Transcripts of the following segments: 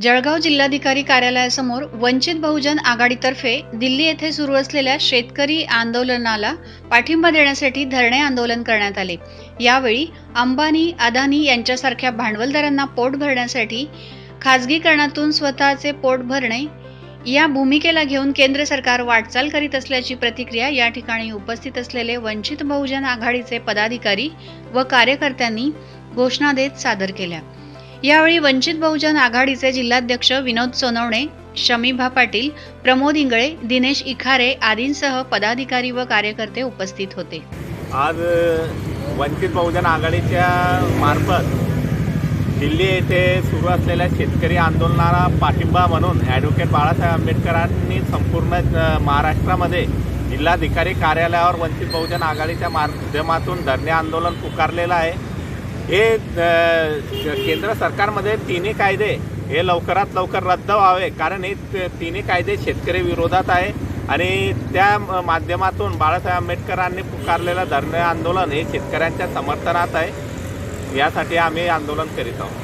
जळगाव जिल्हाधिकारी कार्यालयासमोर वंचित बहुजन आघाडीतर्फे दिल्ली येथे सुरू असलेल्या शेतकरी आंदोलनाला पाठिंबा देण्यासाठी धरणे आंदोलन करण्यात आले. यावेळी अंबानी अदानी यांच्यासारख्या भांडवलदारांना पोट भरण्यासाठी खाजगीकरणातून स्वतःचे पोट भरणे या भूमिकेला घेऊन केंद्र सरकार वाटचाल करीत असल्याची प्रतिक्रिया या ठिकाणी उपस्थित असलेले वंचित बहुजन आघाडीचे पदाधिकारी व कार्यकर्त्यांनी घोषणा देत सादर केल्या. यावेळी वंचित बहुजन आघाडीचे जिल्हाध्यक्ष विनोद सोनवणे शमीभा पाटील प्रमोद इंगळे दिनेश इखारे आदींसह पदाधिकारी व कार्यकर्ते उपस्थित होते. आज वंचित बहुजन आघाडीच्या मार्फत दिल्ली येथे सुरू असलेल्या शेतकरी आंदोलनाला पाठिंबा म्हणून ॲडव्होकेट बाळासाहेब आंबेडकरांनी संपूर्ण महाराष्ट्रामध्ये जिल्हाधिकारी कार्यालयावर वंचित बहुजन आघाडीच्या माध्यमातून धरणे आंदोलन पुकारलेलं आहे. हे केंद्र सरकारमध्ये तिन्ही कायदे हे लवकरात लवकर रद्द व्हावे कारण हे त- तिन्ही कायदे शेतकरी विरोधात आहे आणि त्या माध्यमातून बाळासाहेब आंबेडकरांनी पुकारलेलं धरणे आंदोलन हे शेतकऱ्यांच्या समर्थनात आहे. यासाठी आम्ही आंदोलन करीत आहोत.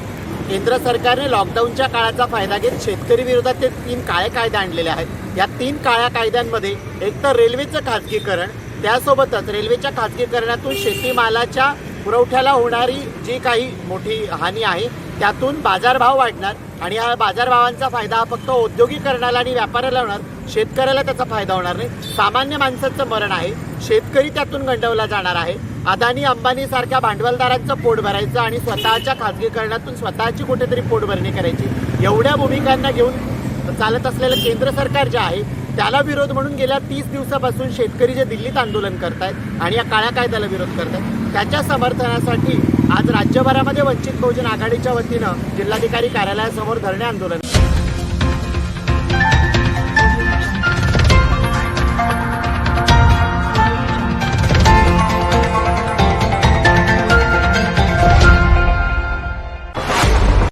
केंद्र सरकारने लॉकडाऊनच्या काळाचा फायदा घेत शेतकरी विरोधात ते तीन काळे कायदे आणलेले आहेत. या तीन काळ्या कायद्यांमध्ये एक तर रेल्वेचं खाजगीकरण त्यासोबतच रेल्वेच्या खाजगीकरणातून शेतीमालाच्या पुरवठ्याला होणारी जी काही मोठी हानी आहे त्यातून बाजारभाव वाढणार आणि हा बाजारभावांचा फायदा हा फक्त औद्योगिकरणाला आणि व्यापाऱ्याला होणार शेतकऱ्याला त्याचा फायदा होणार नाही. सामान्य माणसाचं मरण आहे. शेतकरी त्यातून गंडवला जाणार आहे. अदानी अंबानी सारख्या भांडवलदारांचं पोट भरायचं आणि स्वतःच्या खाजगीकरणातून स्वतःची कुठेतरी पोटभरणी करायची. एवढ्या भूमिकांना घेऊन चालत असलेलं केंद्र सरकार जे आहे त्याला विरोध म्हणून गेल्या तीस दिवसापासून शेतकरी जे दिल्लीत आंदोलन करतायत आणि या काळ्या कायद्याला विरोध करतायत त्याच्या समर्थनासाठी आज राज्यभरामध्ये वंचित बहुजन आघाडीच्या वतीनं जिल्हाधिकारी कार्यालयासमोर धरणे आंदोलन